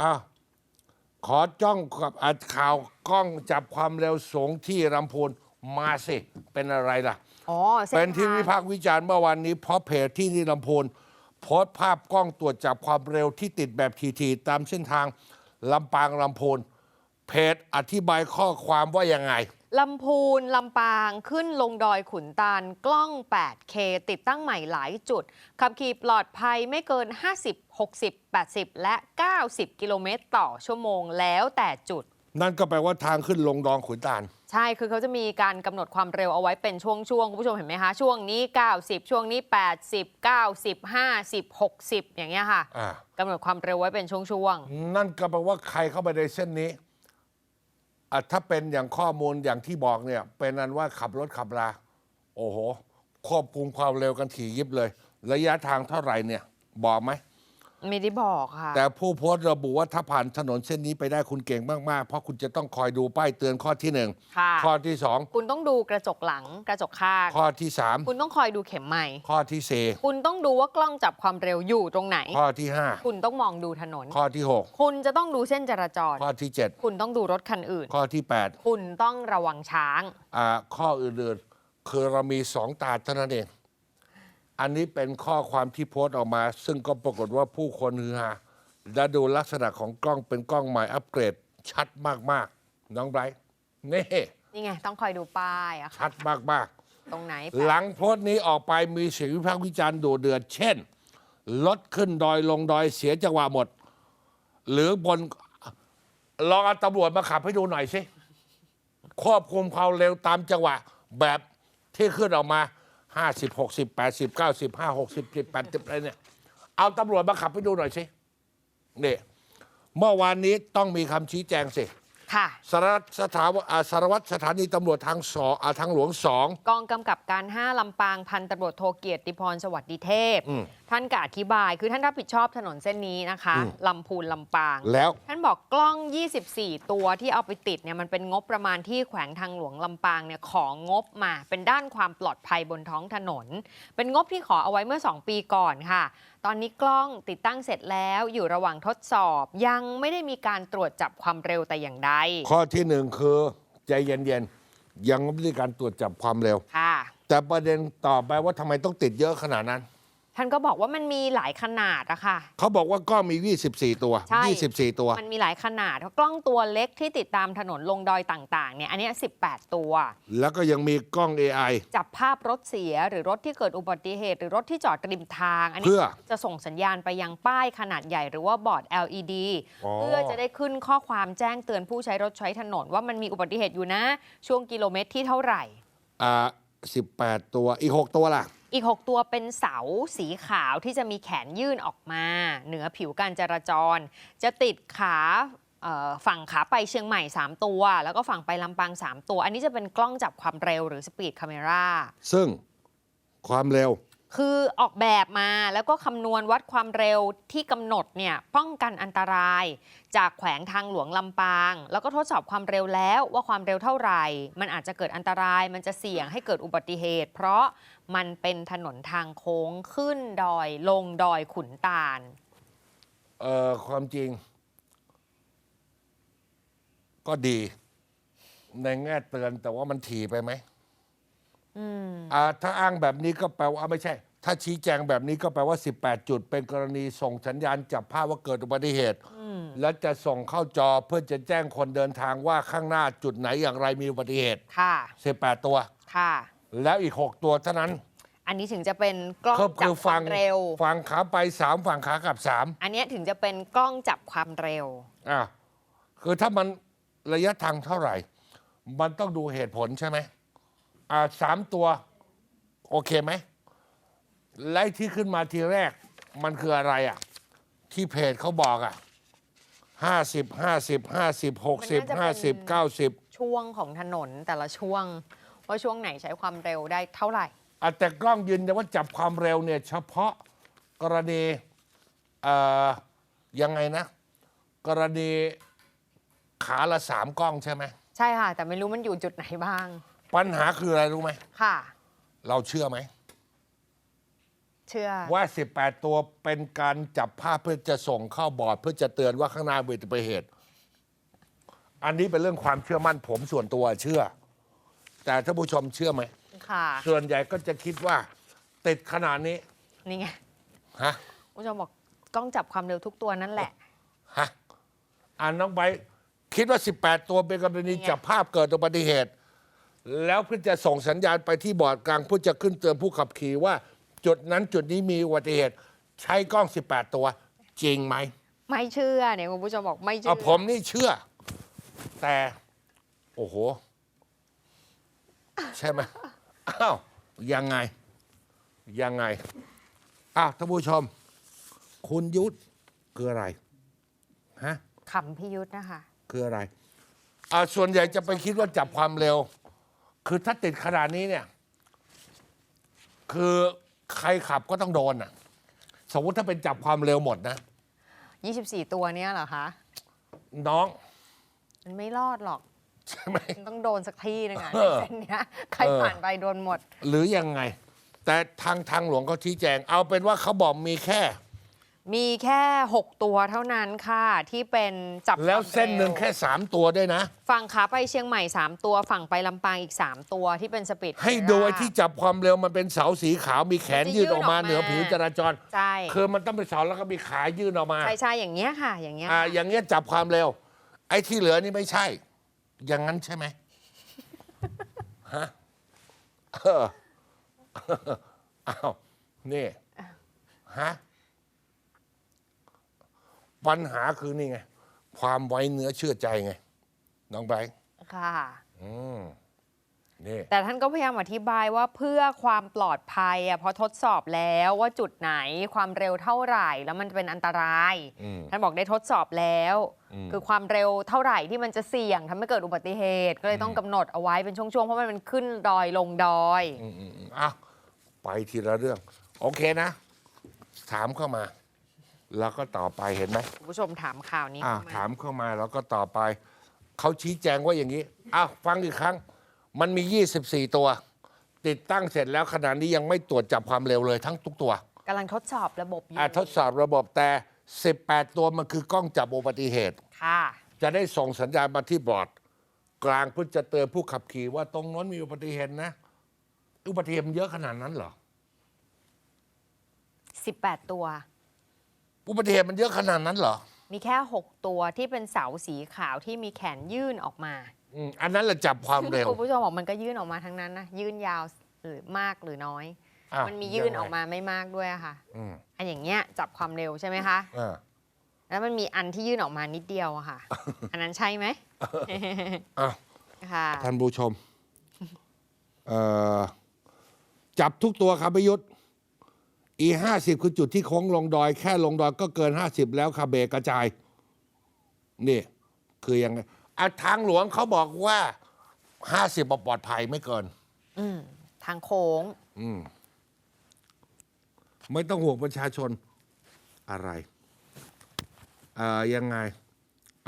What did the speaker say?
อ้าวขอจ้องกับอัดข่าวกล้องจับความเร็วสูงที่ลำพูนมาสิ เป็นอะไรล่ะ อ๋อส้เป็นที่ทางวิพากษ์วิจารณ์เมื่อวันนี้เพราะเพจที่นี่ลำพูนโพสต์ภาพกล้องตรวจจับความเร็วที่ติดแบบทีๆตามเส้นทางลำปางลำพูน เพจอธิบายข้อความว่ายังไงลำพูน ลำปางขึ้นลงดอยขุนตาลกล้อง 8K ติดตั้งใหม่หลายจุด ขับขี่ปลอดภัยไม่เกิน 50 60 80 และ 90 กิโลเมตรต่อชั่วโมงแล้วแต่จุด นั่นก็แปลว่าทางขึ้นลงดองขุนตาล ใช่ คือเขาจะมีการกำหนดความเร็วเอาไว้เป็นช่วงๆ คุณผู้ชมเห็นไหมคะ ช่วงนี้ 90 ช่วงนี้ 80 90 50 60 อย่างเงี้ยค่ะอ่ากำหนดความเร็วไว้เป็นช่วงนั่นก็แปลว่าใครเข้าไปในเส้นนี้ อะถ้าเป็นอย่างข้อมูลอย่างที่บอกเนี่ย เป็นนั้นว่าขับรถขับรา โอ้โหควบคุมความเร็วกันถี่ยิบเลย ระยะทางเท่าไหร่เนี่ย บอกไหม ไม่ได้บอกค่ะ แต่ผู้โพสต์ระบุว่าถ้าผ่านถนนเส้นนี้ไปได้คุณเก่งมากๆ เพราะคุณจะต้องคอยดูป้ายเตือนข้อที่หนึ่งค่ะ ข้อที่สองคุณต้องดูกระจกหลังกระจกข้าง ข้อที่สามคุณต้องคอยดูเข็มไม้ข้อที่สี่คุณต้องดูว่ากล้องจับความเร็วอยู่ตรงไหน ข้อที่ห้าคุณต้องมองดูถนน ข้อที่หกคุณจะต้องดูเส้นจราจร ข้อที่เจ็ดคุณต้องดูรถคันอื่น ข้อที่แปดคุณต้องระวังช้าง อ่าข้ออื่นๆคือเรามีสองตาเท่านั้นเอง อันนี้เป็นข้อความที่โพสต์ออกมา ซึ่งก็ปรากฏว่าผู้คนฮือฮาและดูลักษณะของกล้องเป็นกล้องใหม่อัปเกรด ชัดมากๆ น้องไบรท์นี่นี่ไง ต้องคอยดูป้ายอะค่ะชัดมากตรงไหนๆ หลังโพสต์นี้ออกไปมีเสียงวิพากษ์วิจารณ์โดดเดือด เช่น รถขึ้นดอยลงดอยเสียจังหวะหมด หรือบนลองเอาตำรวจมาขับให้ดูหน่อยสิควบคุมความเร็วตามจังหวะแบบที่ขึ้นออกมา ห้าสิบหกสิบแปดสิบเก้าสิบห้าหกสิบสิบแปดสิบอะไรเนี่ย เอาตำรวจมาขับไปดูหน่อยสิเนี่ยเมื่อวานนี้ต้องมีคำชี้แจงสิ ค่ะ สารวัตรสถาอ่าสารวัตรสถานีตำรวจทางสองอ่าทางหลวงสอง กองกำกับการ5ลำปางพันตำรวจโทเกียรติพรสวัสดิเทพ อืมท่านก็อธิบายคือท่านรับผิดชอบถนนเส้นนี้นะคะอืม ลำพูนลำปาง แล้ว ท่านบอกกล้อง 24 ตัวที่เอาไปติดเนี่ยมันเป็นงบประมาณที่แขวงทางหลวงลำปางเนี่ยของงบมา เป็นด้านความปลอดภัยบนท้องถนน เป็นงบที่ขอเอาไว้เมื่อ 2 ปีก่อนค่ะ ตอนนี้กล้องติดตั้งเสร็จแล้วอยู่ระหว่างทดสอบ ยังไม่ได้มีการตรวจจับความเร็วแต่อย่างใดข้อที่หนึ่งคือใจเย็นๆยังไม่ได้การตรวจจับความเร็ว ค่ะ แต่ประเด็นต่อไปว่าทำไมต้องติดเยอะขนาดนั้น ท่านก็บอกว่ามันมีหลายขนาดอะค่ะ เขาบอกว่าก็มี 24 ตัว ใช่ 24 ตัว มันมีหลายขนาดเพราะกล้องตัวเล็กที่ติดตามถนนลงดอยต่างๆเนี่ยอันเนี้ย18 ตัว แล้วก็ยังมีกล้อง AI จับภาพรถเสียหรือรถที่เกิดอุบัติเหตุ หรือรถที่จอดริมทาง อันนี้เพื่อ จะส่งสัญญาณไปยังป้ายขนาดใหญ่หรือว่าบอร์ด LED อ๋อเพื่อจะได้ขึ้นข้อความแจ้งเตือนผู้ใช้รถใช้ถนนว่ามันมีอุบัติเหตุอยู่นะ ช่วงกิโลเมตรที่เท่าไหร่ อ่า18 ตัว อีก 6 ตัวล่ะ อีก 6 ตัวเป็นเสาสีขาวที่จะมีแขนยื่นออกมา เหนือผิวการจราจร จะติดขาฝั่งขาไปเชียงใหม่ 3 ตัว แล้วก็ฝั่งไปลำปาง 3 ตัว อันนี้จะเป็นกล้องจับความเร็วหรือสปีดค a มราซึ่งความเร็ว คือออกแบบมาแล้วก็คำนวณวัดความเร็วที่กำหนดเนี่ยป้องกันอันตราย จากแขวงทางหลวงลำปาง แล้วก็ทดสอบความเร็วแล้วว่าความเร็วเท่าไหร่ มันอาจจะเกิดอันตราย มันจะเสี่ยงให้เกิดอุบัติเหตุ เพราะมันเป็นถนนทางโค้งขึ้นดอยลงดอยขุนตาลเอ่อความจริง ก็ดี ในแง่เตือนแต่ว่ามันถี่ไปไหม ถ้าอ้างแบบนี้ก็แปลว่าอ่าไม่ใช่ ถ้าชี้แจงแบบนี้ก็แปลว่า 18 จุด เป็นกรณีส่งสัญญาณจับภาพว่าเกิดอุบัติเหตุอืมและจะส่งเข้าจอเพื่อจะแจ้งคนเดินทางว่าข้างหน้าจุดไหนอย่างไรมีอุบัติเหตุค่ะ18 ตัวค่ะ แล้วอีก 6 ตัวเท่านั้น อันนี้ถึงจะเป็นกล้องก็จัคืบอคฟัวางมเร็วฝั่งขาไป 3 ฝั่งขากลับ 3 อันเนี้ยถึงจะเป็นกล้องจับความเร็วอะคือถ้ามันระยะทางเท่าไหร่ มันต้องดูเหตุผลใช่ไหมอ่า สามตัว โอเคไหมและไอ้ที่ขึ้นมาทีแรก มันคืออะไรอะ ที่เพจเขาบอกอะห้าสิบห้าสิบห้าสิบหกสิบมันห้าน่าจะสิบเป็นเก้าสิบช่วงของถนนแต่ละช่วง ว่าช่วงไหนใช้ความเร็วได้เท่าไหร่อะแต่กล้องยืนยันว่าจับความเร็วเนี่ย เฉพาะกรณีเอ่อยังไงนะ กรณีขาละสามกล้องใช่ไหมใช่ค่ะ แต่ไม่รู้มันอยู่จุดไหนบ้าง ปัญหาคืออะไรรู้ไหม ค่ะ เราเชื่อไหม เชื่อ ว่า 18 ตัวเป็นการจับภาพเพื่อจะส่งเข้าบอร์ด เพื่อจะเตือนว่าข้างหน้ามีอุบัติเหตุ อันนี้เป็นเรื่องความเชื่อมั่นผมส่วนตัวเชื่อ แต่ท่านผู้ชมเชื่อไหม ค่ะ ส่วนใหญ่ก็จะคิดว่า ติดขนาดนี้นี่ไงฮะคุณผู้ชมบอกกล้องจับความเร็วทุกตัวนั่นแหละ ฮะอ่านน้องใบร์ทคิดว่า 18 ตัวเป็นกรณีนี่ไงจับภาพเกิดอุบัติเหตุ แล้วเพื่อจะส่งสัญญาณไปที่บอร์ดกลางเพื่อจะขึ้นเตือนผู้ขับขี่ว่า จุดนั้นจุดนี้มีอุบัติเหตุใช้กล้อง 18 ตัว จริงไหมไม่เชื่อเนี่ยคุณผู้ชมบอกไม่เชื่เอาผมนี่เชื่อ แต่ โอ้โห ใช่ไหมอ้าวยังไง ยังไงอ้าวท่านผู้ชม คุณยุทธคืออะไรฮะ ขำพิยุทธนะคะ คืออะไรอ่าส่วนใหญ่จะไปคิดว่าจับความเร็ว คือถ้าติดขนาดนี้เนี่ย คือใครขับก็ต้องโดนอะ สมมติถ้าเป็นจับความเร็วหมดนะ 24 ตัวเนี้ยเหรอคะ น้องมันไม่รอดหรอก ใช่ไหม มันต้องโดนสักที่หนึงอะเออ เส้นเนี้ยใครเออผ่านไปโดนหมด หรือยังไง แต่ทางทางหลวงเขาชี้แจง เอาเป็นว่าเขาบอกมีแค่ มีแค่ 6 ตัวเท่านั้นค่ะที่เป็นจับแล้วความเส้นหนึ่งร็ว แค่สามตัวด้วยนะ ฝั่งขาไปเชียงใหม่ 3 ตัวฝั่งไปลำปางอีก 3 ตัวที่เป็นสปีดให้ดูไอ้ที่จับความเร็วมันเป็นเสาสีขาวมีแขนมันจะยื่นออกมายื่นออกมาเหนือผิวจราจร ใช่คือมันต้องเป็นเสาแล้วก็มีขายื่นออกมา ใช่ใช่อย่างเงี้ยค่ะ อย่างเงี้ยอ่า ค่ะอย่างเงี้ยจับความเร็ว ไอ้ที่เหลือนี่ไม่ใช่ อย่างนั้นใช่ไหม ฮะเออ อ้าว นี่ ฮะ ปัญหาคือนี่ไง ความไว้เนื้อเชื่อใจไง น้องไบร์ทค่ะ อืมนี่แต่ท่านก็พยายามอธิบายว่าเพื่อความปลอดภัยอะพอทดสอบแล้วว่าจุดไหนความเร็วเท่าไหร่ แล้วมันจะเป็นอันตราย อืม ท่านบอกได้ทดสอบแล้ว อืม คือความเร็วเท่าไหร่ที่มันจะเสี่ยงทำให้เกิดอุบัติเหตุ ก็เลยต้องกำหนดเอาไว้เป็นช่วงๆ เพราะมันเป็นขึ้นดอยลงดอย อืมอืมอืมอะไปทีละเรื่อง โอเคนะ ถามเข้ามา แล้วก็ต่อไปเห็นไหมคุณผู้ชมถามข่าวนี้อ่าเข้ามาถามเข้ามาแล้วก็ต่อไป เขาชี้แจงว่าอย่างนี้อ้าวฟังอีกครั้ง มันมี 24 ตัว ติดตั้งเสร็จแล้วขณะนี้ยังไม่ตรวจจับความเร็วเลยทั้งทุกตัว กำลังทดสอบระบบอยู่อ่าทดสอบระบบแต่ 18 ตัวมันคือกล้องจับอุบัติเหตุ ค่ะ จะได้ส่งสัญญาณมาที่บอร์ด กลางเพื่อจะเตือนผู้ขับขี่ว่าตรงนั้นมีอุบัติเหตุนะ อุบัติเหตุมันเยอะขนาดนั้นเหรอ 18 ตัว อุบัติเหตุมันเยอะขนาดนั้นเหรอมีแค่ 6 ตัวที่เป็นเสาสีขาวที่มีแขนยื่นออกมาอืมอันนั้นแหละจับความเร็วคุณผู้ชมบอกมันก็ยื่นออกมาทั้งนั้นนะยื่นยาวหรือมากหรือน้อยอ้าวมันมียื่นยังไงออกมาไม่มากด้วยอะค่ะ อืมอันอย่างเงี้ยจับความเร็วใช่ไหมคะ อ่าแล้วมันมีอันที่ยื่นออกมานิดเดียวอะค่ะ อันนั้นใช่ไหมอ้าวค่ะ ท่านผู้ชมเอ่อจับทุกตัวครับประยุทธ์ อีห้าสิบคือจุดที่โค้งลงดอย แค่ลงดอยก็เกินห้าสิบแล้วค่ะเบรกกระจาย นี่ คือยังไงอะทางหลวงเขาบอกว่าห้าสิบปลอดภัยไม่เกิน อืมทางโค้ง อืมไม่ต้องห่วงประชาชนอะไร เอ่อยังไง